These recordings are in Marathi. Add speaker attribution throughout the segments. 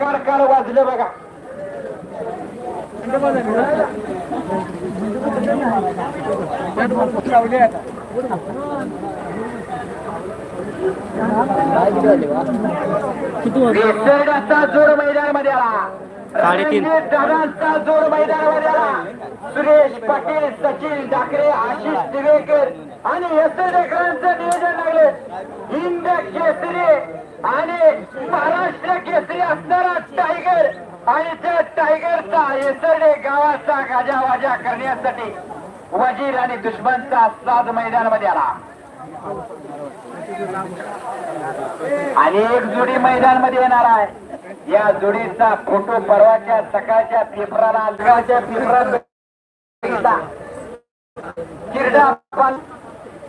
Speaker 1: कारकार वाजलं बघा. वेसरड्याचा जोड मैदानामध्ये आला.
Speaker 2: साडेतीन.
Speaker 1: दादांचा जोड मैदानामध्ये आला. सुरेश पाटील सचिन ठाकरे आशिष दिवेकर आणि वेसरडेकरांचं नियोजन लागले. हिंद केसरी आणि महाराष्ट्र केसरी असणारा टायगर आणि त्या टायगरचा येसर्डे गावाचा गाजावाजा करण्यासाठी वजीर आणि दुश्मनचा साज मैदानामध्ये आला. आणि एक जोडी मैदानमध्ये येणार आहे. या जोडीचा फोटो परवाच्या सकाळच्या पेपराला सकाळच्या पेपरात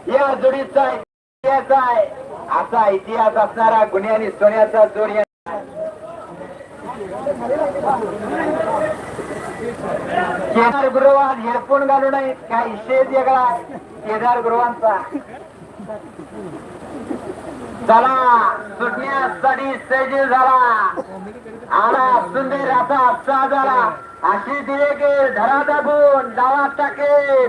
Speaker 1: या जोडीचा इतिहास आहे. असा इतिहास असणारा गुन्हे आणि सोन्याचा जोर या- केदार गुरुवान हेडफोन घालू नये? काय शेत वेगळा केदार गुरुवांचा चला सुटण्यासाठी सज्ज झाला. आला सुंदर आता असा झाला अशी दिवेकर धरा दाबून डावा टाके.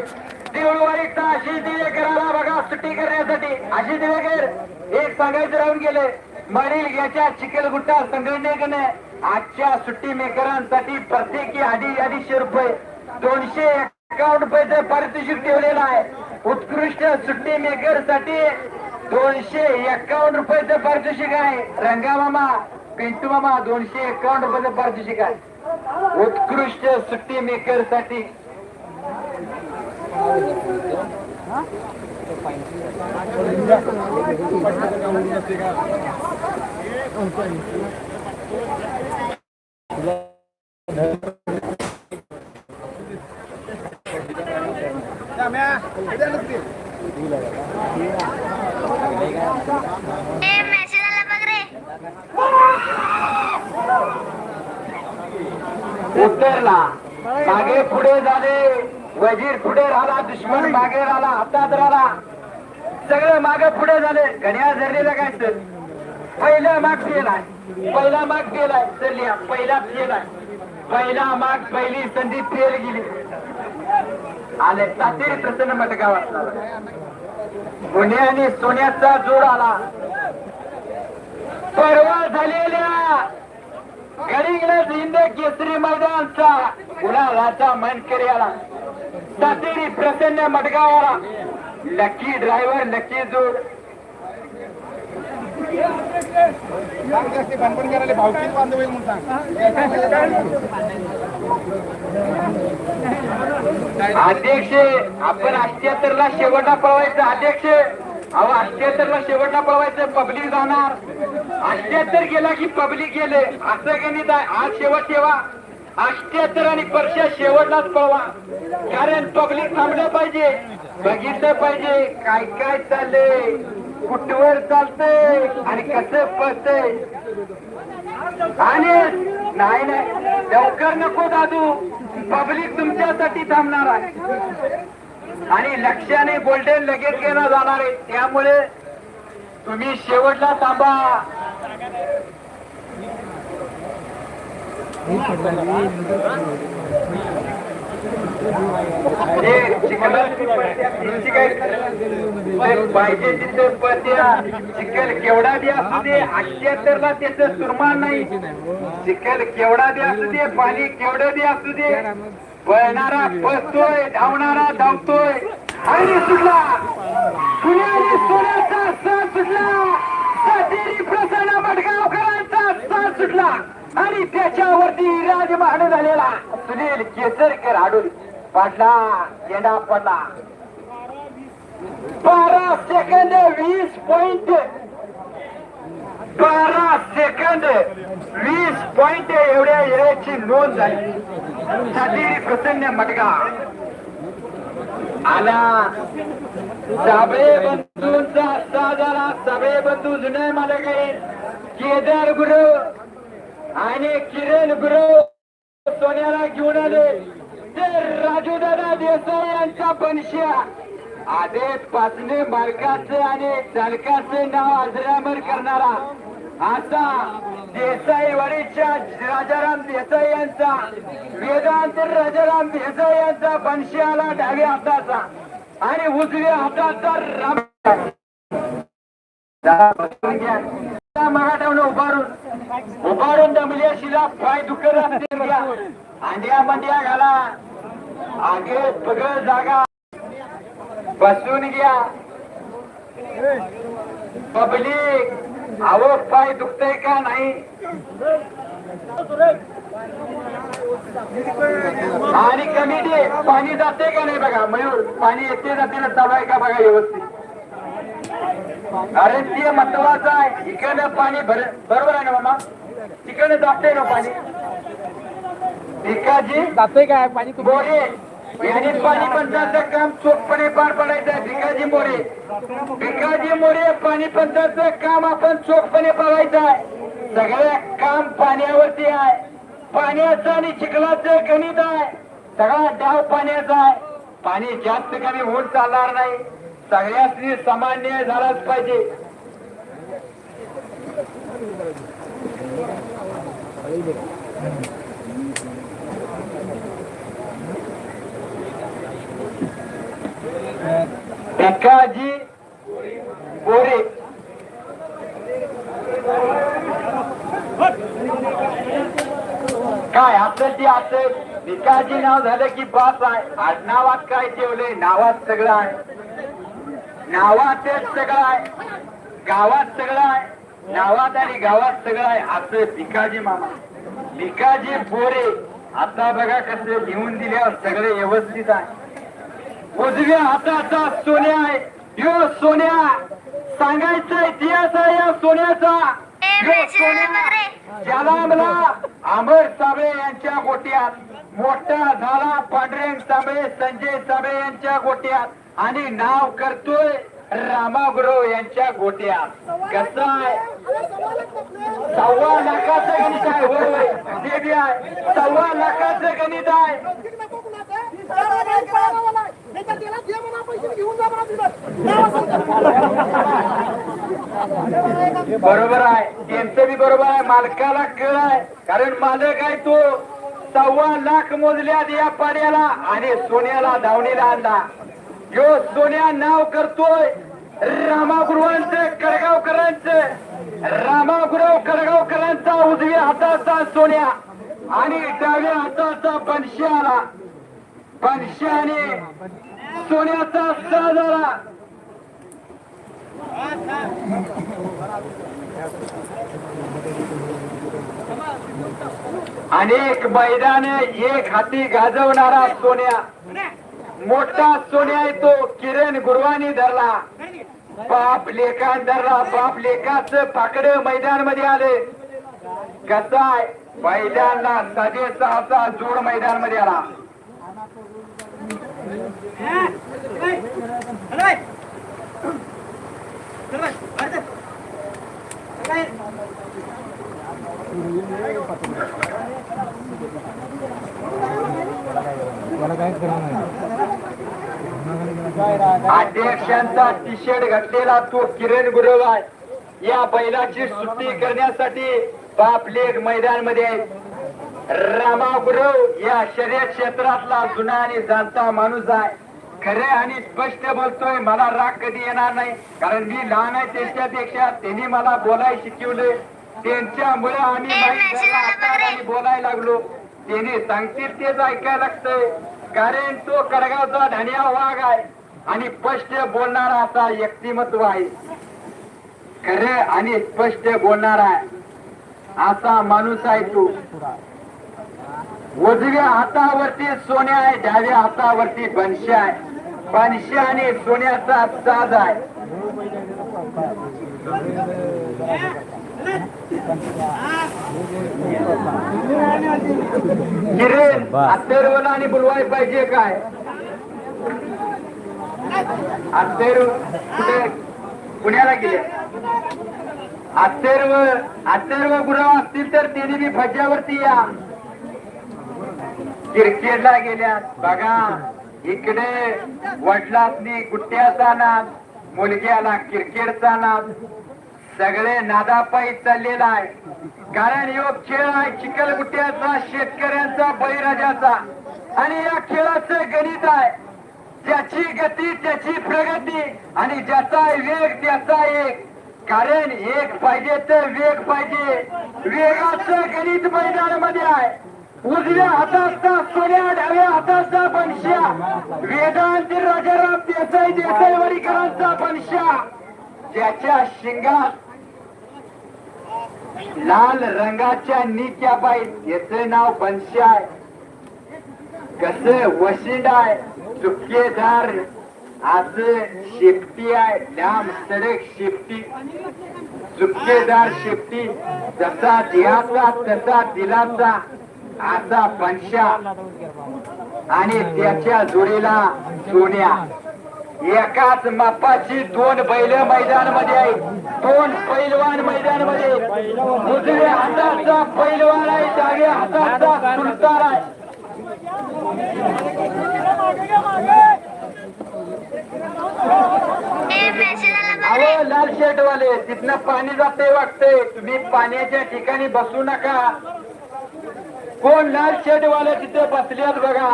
Speaker 1: तिळवारीचा अशी दिवेकराला बघा सुट्टी करण्यासाठी. अशी दिवेकर एक सांगायचं राहून गेले मरील याच्या चिखलगुट्टा संघटनेकडे आजच्या सुट्टी मेकरांसाठी प्रत्येकी अडीच अडीचशे रुपये दोनशे एकावन्न रुपयाचं पारितोषिक ठेवलेलं आहे. उत्कृष्ट सुट्टी मेकरसाठी दोनशे एकावन्न रुपयाचं पारितोषिक आहे. रंगामामा पिंटू मामा दोनशे एकावन्न रुपयाचं पारितोषिक आहे. उत्कृष्ट सुट्टी
Speaker 3: मेकरसाठी
Speaker 1: उत्तरला. मागे पुढे झाले वजीर पुढे राहिला दुश्मन मागे राहिला हातात राहिला सगळं माग पुढे झाले. घड्याळ धरलेलं काय सर पहिला माग फेलाय पहिला माग फेलाय लिहा पहिला फेलाय पहिला माग पहिली संधी फेल गेली. आले तातेरी प्रसन्न मटकावा गुन्हे आणि सोन्याचा जोड आला. परवा झालेल्या गडिंग्लज हिंद केसरी मैदानचा गुलालाचा मनकरी आला. तातेरी प्रसन्न मडगावाला लकी ड्रायव्हर लकी जोड. अध्यक्ष आपण अठ्याहत्तरला शेवटला पळवायचं. अध्यक्ष अहो अठ्याहत्तरला शेवटला पळवायचं. पब्लिक जाणार. अठ्याहत्तर गेला की पब्लिक गेले. असं गणित आहे. आज शेवट ठेवा. अष्ट्याहत्तर आणि परशा शेवटलाच पळवा. कारण पब्लिक थांबलं पाहिजे. बघितलं पाहिजे काय काय चाललंय. कुठवर चालतंय आणि कसं पळतंय. आणि नाही नाही. लवकर नको दादू. पब्लिक तुमच्यासाठी थांबणार आहे. आणि लक्ष्याने गोल्डन लगेच केला जाणार आहे. त्यामुळे तुम्ही शेवटला थांबा हे चिखलाची पट्ट्या, तुमची काय ते पाहिजे तिथे पत्या चिखल केवढा बी असू दे अठ्याहत्तरला त्याच सुरमान नाही चिखल केवढा बी असू दे पाणी केवढं बी असू दे पळणारा पळतोय धावणारा धावतोय आणि सुटला पुण्याने सोन्याचा सण सुटला सातेरी प्रसन्न मडगावकरांचा सण सुटला आणि त्याच्यावरती राजमहान झालेला सुनील केसरकर आडून पडला येडा पडला. बारा सेकंद वीस पॉइंट बारा सेकंद वीस पॉइंट एवढ्या येण्याची नोंद झाली. सातेरी प्रसन्न मटका. आला साबळे बंधूंचा असा झाला साबळे बंधू जुने मला काही केदार गुरु आणि किरण गुरु सोन्याला घेऊन आले. ते राजूदादा देसाई यांचा बनशा आदेश पाचने मालकाचे आणि चालकाचे नाव अजरामर करणारा आता देसाईवाडीच्या राजाराम देसाई यांचा वेदांत राजाराम देसाई यांचा बनशियाला डाव्या हाताचा आणि उजव्या हाताचा राम. मराठा उभारून. उभारून दमल्या शिला पाय दुखत असतील घ्या अंड्या मंड्या घाला. आगे सगळं जागा. बसून घ्या. पब्लिक अहो पाय दुखतय का नाही? आणि कमिटी पाणी जाते का नाही बघा? मयूर पाणी येते जाते ना? चालू आहे का बघा व्यवस्थित? अरे ते महत्वाचं आहे. इकडनं पाणी भर बरोबर आहे ना मामा? तिकडनं जाते ना पाणी? भिकाजी
Speaker 2: जातोय काय पाणी
Speaker 1: मोरे यांनी पाणी पंचायतचं काम चोखपणे पार पाडायचं आहे. भिकाजी मोरे. भिकाजी मोरे पाणी पंचायतचं काम आपण चोखपणे पाडायचं आहे. सगळं काम पाण्यावरती आहे. पाण्याचं आणि चिखलाचं गणित आहे. सगळा डाव पाण्याचा आहे. पाणी जास्त कमी होऊन चालणार नाही. सगळ्यांनी समान न्याय झालाच पाहिजे. भिकाजी गोरे. काय असेल ते असेल भिकाजी नाव झालं की बाप आहे. आडनावात काय ठेवलंय? नावात सगळं आहे. नावातच सगळं आहे. गावात सगळं आहे. नावात आणि गावात सगळं आहे. असं भिकाजी मामा. भिकाजी बोरे आता बघा कसं लिहून दिल्यावर सगळे व्यवस्थित आहे. उजव्या हाताचा सोन्या आहे. यो सोन्या. सांगायचा इतिहास आहे या सोन्याचा. यो सोन्या. ज्याला मला अमर साबळे यांच्या गोट्यात मोठा झाला पांढरेंग साबळे संजय साबळे यांच्या गोट्यात. आणि नाव करतोय रामागुरव यांच्या गोट्या. कसं आहे? सव्वा लाखाचं गणित आहे होय. देवी आहे. सव्वा लाखाचं गणित आहे. बरोबर आहे. त्यांचं बी बरोबर आहे. मालकाला कळ आहे. कारण मालक आहे तो. सव्वा लाख मोजल्यात या पाड्याला आणि सोन्याला धावणीला आणला. यो सोन्या नाव करतोय. रामागुरुवांचं कडगावकरांचं. रामागुराव कडगावकरांचा उजव्या हाताचा सोन्या आणि डाव्या हाताचा बनश्याला बनश्याने सोन्याचा साजारा अनेक मैदान एक हाती गाजवणारा सोन्या. मोठा सोन्या येतो तो किरण गुरुवानी धरला. बाप लेखान धरला बाप लेखाच पाकड मैदानमध्ये आले. कसा आहे? मैदानला असा जोड मैदानमध्ये आला
Speaker 2: मला काय करणार
Speaker 1: अध्यक्षांचा टी शर्ट घातलेला तो किरण गुरव आहे या बैलाची सुट्टी करण्यासाठी बाप लेख मैदानमध्ये आहे. रामा गुरव या शर्यत क्षेत्रातला जुना आणि जाणता माणूस आहे. खरे आणि स्पष्ट बोलतोय मला राग कधी येणार नाही. कारण मी लहान आहे त्यांच्यापेक्षा त्यांनी मला बोलाय शिकवले त्यांच्यामुळे आम्ही बोलायला लागलो. त्यांनी सांगतील तेच ऐकायला लागतंय. कारण तो कडगावचा धनिया वाघ आहे आणि स्पष्ट बोलणारा असा व्यक्तिमत्व आहे. खरे आणि स्पष्ट बोलणारा आहे असा माणूस आहे तो. उजव्या हातावरती सोन्या आहे डाव्या हातावरती बनशे आहे. बनशे आणि सोन्याचा साज आहे. अत्तरवला आणि बुलवाय पाहिजे काय? अत्तेर कुठे? पुण्याला गेले. अत्तेरव अत्तेरव गुराव असतील तर तिने बी फज्यावरती या. क्रिकेटला गेल्या बघा इकडे वडिलांनी गुट्ट्याचा नाद मुलग्याला क्रिकेटचा नाद. सगळे नादापायी चाललेला आहे कारण यो खेळ आहे चिखलगुट्ट्याचा शेतकऱ्यांचा बळीराजाचा. आणि या खेळाचं गणित आहे. त्याची गती त्याची प्रगती आणि ज्याचा वेग त्याचा एक. कारण एक पाहिजे तर वेग पाहिजे. वेगाचं गणित मैदानामध्ये आहे. उजव्या हाताचा सोन्या डाव्या हाताचा बनशा वेदांत राजाराम देसाई देसाई वडीकरांचा बनशा त्याच्या शिंगात लाल रंगाच्या नित्या पाहिजे याच नाव बनशाय आहे. कस वशिंड आहे चुपकेदार आज शेपटी आहे लांब सडक शेपटी. चुपकेदार शेपटी जसा दिहाचा तसा दिलाचा असा बनशा आणि त्याच्या जोडीला सोन्या. एकाच मापाची दोन बैल मैदानमध्ये आहेत. दोन पैलवान मैदानमध्ये उजव्या हाताचा पैलवान आहे डाव्या हाताचा सुलतान आहे. अहो लाल शर्ट वाले तिथनं पाणी जाते वाटते तुम्ही पाण्याच्या ठिकाणी बसू नका. कोण लाल शर्ट वाले तिथे बसल्यात बघा.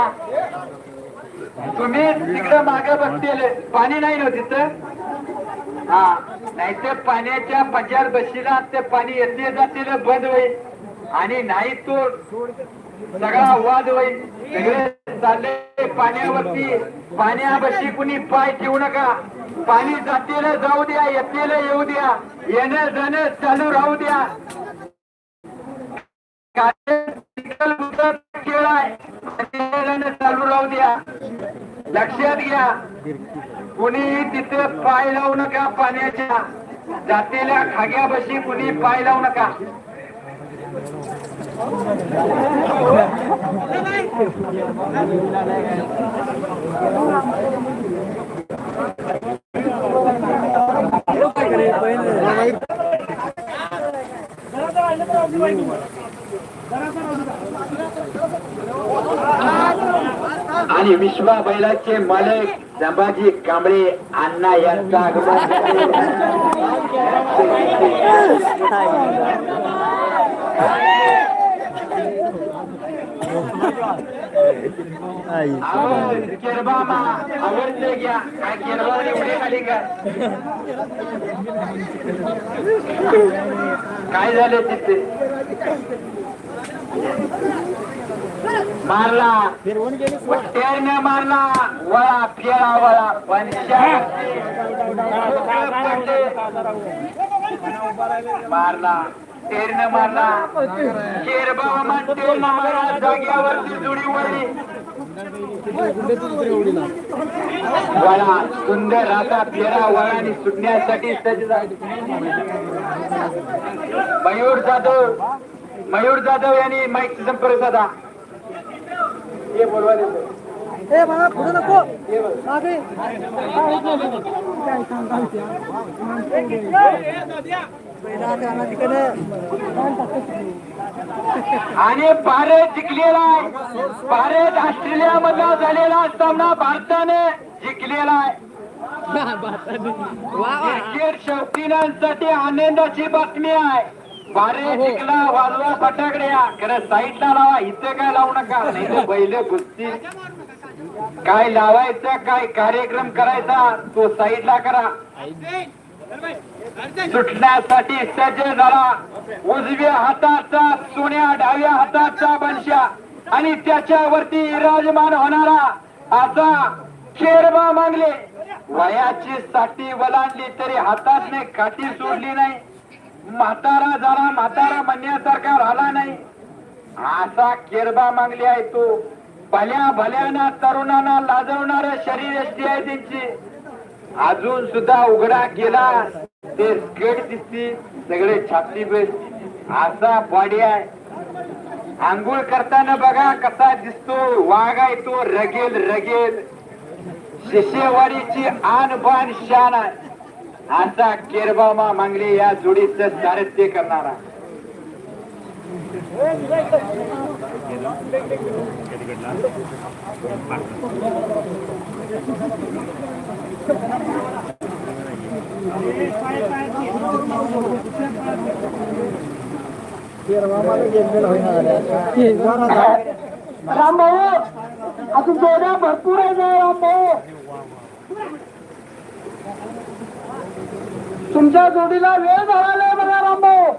Speaker 1: तुम्ही तिकडे मागे बसतील. पाणी नाही ना तिथं? हा नाही ते पाण्याच्या पंजाब बशीला ते पाणी येते जाते बंद होईल. आणि नाही तो सगळा वाद होईल. सगळे चालले पाण्यावरती. पाण्याबशी कुणी पाय ठेवू नका. पाणी जातील जाऊ द्या. येतील येऊ द्या. येणं जाणं चालू राहू द्या. खेळ आहे चालू राहू द्या. लक्षात घ्या. कुणी तिथे पाय लावू नका पाण्याच्या. जातेल्या खाग्यापाशी कुणी पाय लावू नका. आणि विश्वा बैलाचे मालक संभाजी कांबळे अण्णा यांचा आगमन केरबामा, आवडते घ्या. काय केरबा एवढे खाली काय झालं तिथे? मारला. त्याने मारला. वळा फेरा वळा. मारला. तेरने मारला. म्हणते मारा. जुडी वळली वळा सुंदर राता फेरा वळाने सुटण्यासाठी सज्ज. मयूर जाधव. मयूर जाधव यांनी माईक संपर्क साधा हे बोलवा देतो.
Speaker 2: ए बाळा पुढे नको. मागे
Speaker 1: आणि भारत जिंकलेला आहे. भारत ऑस्ट्रेलिया मधला झालेला सामना भारताने जिंकलेला आहे. क्रिकेट शौकीनांसाठी आनंदाची बातमी आहे. भारत जिंकला वाजवा फटाकड्या खरं साईडला लावा इथं काय लावू नका. नाही बैल कुस्ती काय लावायचं काय कार्यक्रम करायचा तो साईडला करा. सुटण्यासाठी सज्ज झाला. उजव्या हाताचा सोन्या डाव्या हाताचा बनशा आणि त्याच्यावरती विराजमान होणारा असा खेरबा मागले. वयाची साठी वलांडली तरी हातात नाही काठी सोडली नाही. म्हातारा झाला म्हातारा म्हणण्यासारखा राहिला नाही. असा केरबा मागली आहे तो. भल्या भल्याना तरुणांना लाजवणार शरीर यष्टी आहे त्यांची. अजून सुद्धा उघडा गेला ते स्केट दिसती सगळे छापली बेस. असा बॉडी आहे. आंघोळ करताना बघा कसा दिसतो. वाघ आहे तो रगेल रगेल. शिशेवाडीची आन बाण शान आहे. असा केरबामा मांगले या जोडीच सारथ्य करणारा राम भाऊ अजून जोड्या भरपूर आहे राम भाऊ तुमच्या जोडीला वेळ झाला नाही बघा रामभाऊ.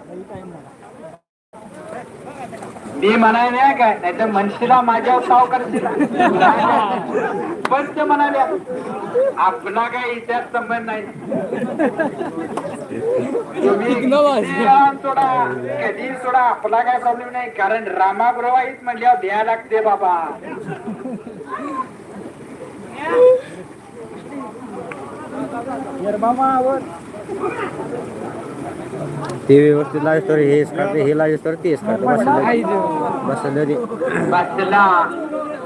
Speaker 1: मी म्हणाय नाही काय नाही तर मनशीला माझ्या साव करशील. पण ते म्हणाले आपला काय इतिहास संबंध नाही. सोडा कधी सोडा आपला काय प्रॉब्लेम नाही. कारण रामाप्रवाहीच म्हणल्यावर द्या लागते बाबा.
Speaker 3: ते व्यवस्थित लावतो हेच करते हे लावतो तेच करते बसलं बसलं ते.
Speaker 1: बसला.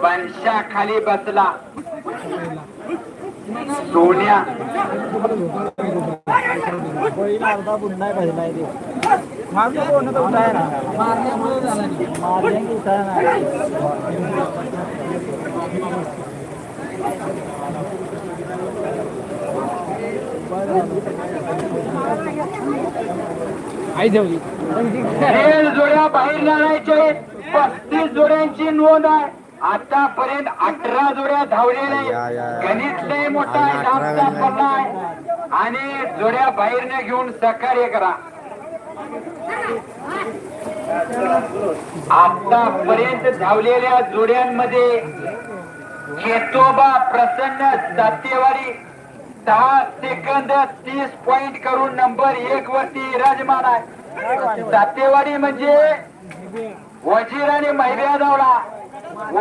Speaker 1: बनशा खाली बसला. सोन्या. खेळ जोड्या बाहेर जाण्याचे पस्तीस जोड्यांची नोंद आहे. आतापर्यंत अठरा जोड्या धावलेल्या. गणित लय मोठा आहे.
Speaker 3: आणि
Speaker 1: जोड्या बाहेरने घेऊन सहकार्य करा. आतापर्यंत धावलेल्या जोड्यांमध्ये केतोबा प्रसन्न सातेवाडी दहा सेकंद तीस पॉइंट करून नंबर एक वरती विराजमान आहे. सातेवाडी म्हणजे वजीर आणि महिला धावला.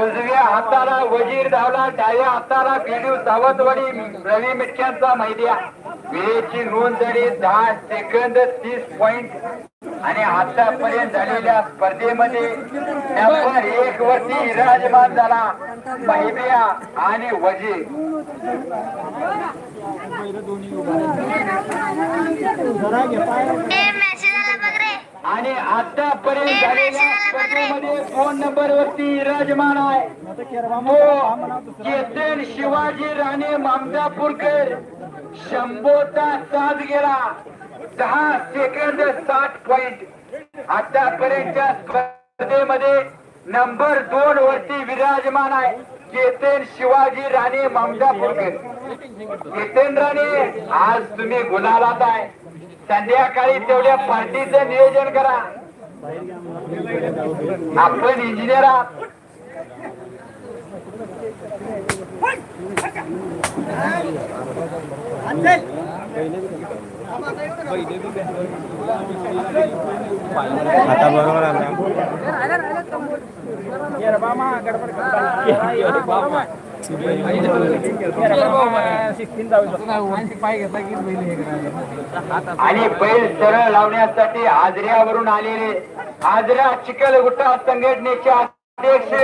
Speaker 1: उजव्या हाताला वजीर धावला डाव्या हाताला बिडू सावंतवाडी रवी मिटक्यांचा महिला वेळेची नोंद झाली दहा सेकंद तीस पॉइंट आणि आतापर्यंत झालेल्या स्पर्धेमध्ये नंबर एक वरती विराजमान झाला. महिब्या आणि वजीर.
Speaker 4: मेसेज आला बघ रे.
Speaker 1: आणि आतापर्यंत झालेल्या स्पर्धेमध्ये दोन नंबर वरती विराजमान आहे. केतन शिवाजी राणे मामदापूरकर शंभोचा साथ गेला. दहा सेकंद साठ पॉइंट आतापर्यंतच्या स्पर्धेमध्ये नंबर दोन वरती विराजमान आहे. केतन शिवाजी राणे फुलके. केतन राणे आज तुम्ही गुन्हालात आहे. संध्याकाळी तेवढ्या पार्टीचं नियोजन करा. आपण इंजिनियर आहात.
Speaker 3: आता बरोबर आला
Speaker 1: आणि बैल सरळ लावण्यासाठी आजऱ्यावरून आलेले आजरा चिखलगुट्टा संघटनेचे अध्यक्ष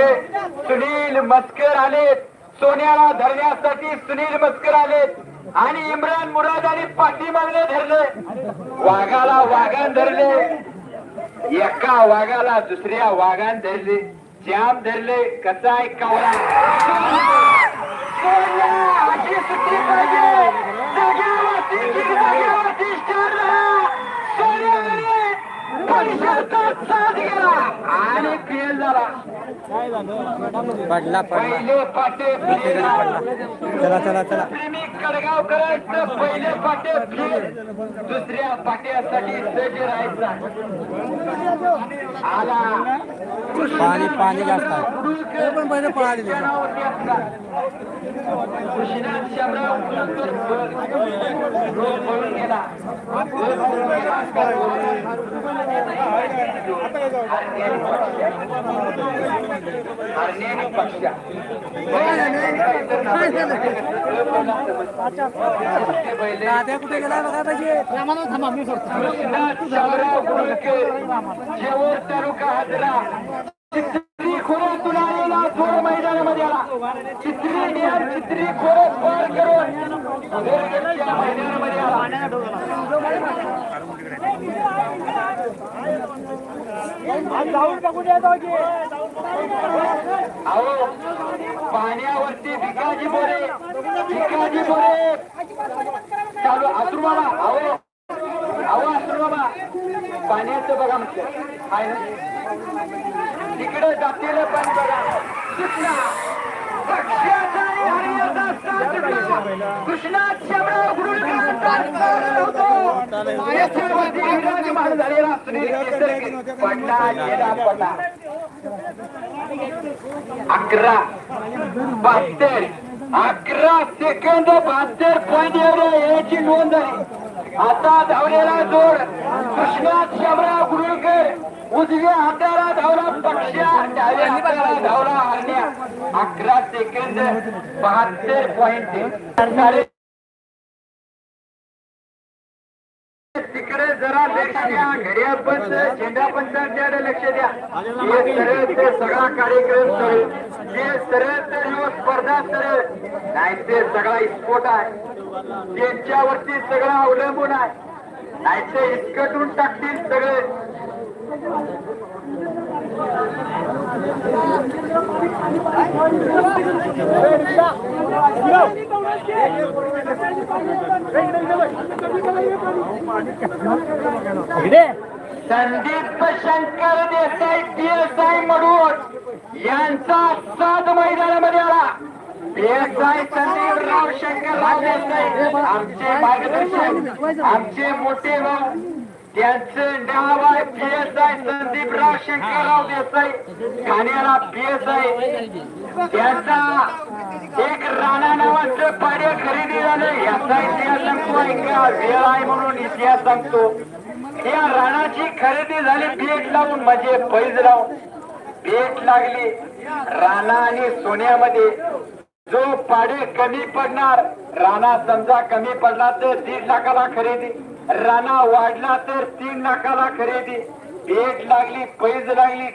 Speaker 1: सुनील मस्कर आलेत. सोन्याला धरण्यासाठी सुनील मस्कर आलेत. आणि इम्रान मुराद आणि पाठीमागणे धरले. वाघाला वाघान धरले. एका वाघाला दुसऱ्या वाघान धरले. जाम धरले. कसा आहे कावळा सोन्या, अशी सुट्टी पाहिजे. साथ गेला. आणि फेल झाला.
Speaker 3: पडला पडला.
Speaker 1: पहिले पाटे फेल
Speaker 3: चला चला चला.
Speaker 1: प्रेमी कडगावकरांचं पहिले पाटे फेल दुसऱ्या पाट्यासाठी सज्ज राहायचा. आला.
Speaker 3: पाणी पाणी जास्त आहे.
Speaker 2: पण पहिले पळालेले.
Speaker 1: कृष्णात शंभराव रोज गेला हरण्याने पक्षा
Speaker 2: दाद्या कुठे गेला बघा पाहिजे थांबा मी सोडतो
Speaker 1: कृष्णात शंभराव गुरुके जेवर तालुका हजरा चित्री खोऱ्यातून आलेला थोर मैदानामध्ये आला चित्री नियम चित्री खोर पार करून दुर्गेच्या मैदानामध्ये आला अहो पाण्यावरती भिकाजी बोरे भिकाजी बोरे. चालू असू बाबा अहो अहो असू बाबा. पाण्याचं बघा म्हटलं. आहे ना? तिकडे जातील पाणी बघा. कृष्णा पक्ष्याचा आणि झालेला अकरा बहात्तर अकरा सेकंद बहात्तर पॉईंट एवढ्या याची नोंद आहे आता धावलेला जोड कृष्णात शामराव गुरुळकर उजव्या हाताला धावला पक्ष्या डाव्या हाताला धावला हरण्या अकरा सेकंद बहात्तर पॉईंट जरा लक्ष द्या. घड्याळ पंच झेंडा लक्ष द्या. हे सरळ ते सगळा कार्यक्रम सरळ जे सरळ तर ह्यो स्पर्धा सरळ नाही ते सगळा स्फोट आहे. त्यांच्यावरती सगळं अवलंबून आहे. नाही ते इतकटून टाकतील सगळे. संदीप शंकर देसाई पीएसआय मडूर यांचा सात मैदानामध्ये आला. पीएसआय संदीपराव शंकरराव देसाई. आमचे मार्गदर्शक आमचे मोठे भाऊ त्यांचं नाव आहे P S PSI Sandeeprao Shankarrao Desai. ठाण्याला पी एस आय त्यांचा एक राणा नावाचं पाड्या खरेदी झालं. याचा इतिहास सांगतो ऐका वेळ आहे म्हणून इतिहास सांगतो. या राणाची खरेदी झाली. पेट लावून म्हणजे पैज लावून पेट लागली. राणा आणि सोन्यामध्ये. जो पाडे कमी पडणार राणा समजा कमी पडला तर दीड लाखाला खरेदी. राणा वाढला तर तीन लाखाला खरेदी. भेट लागली पैज लागली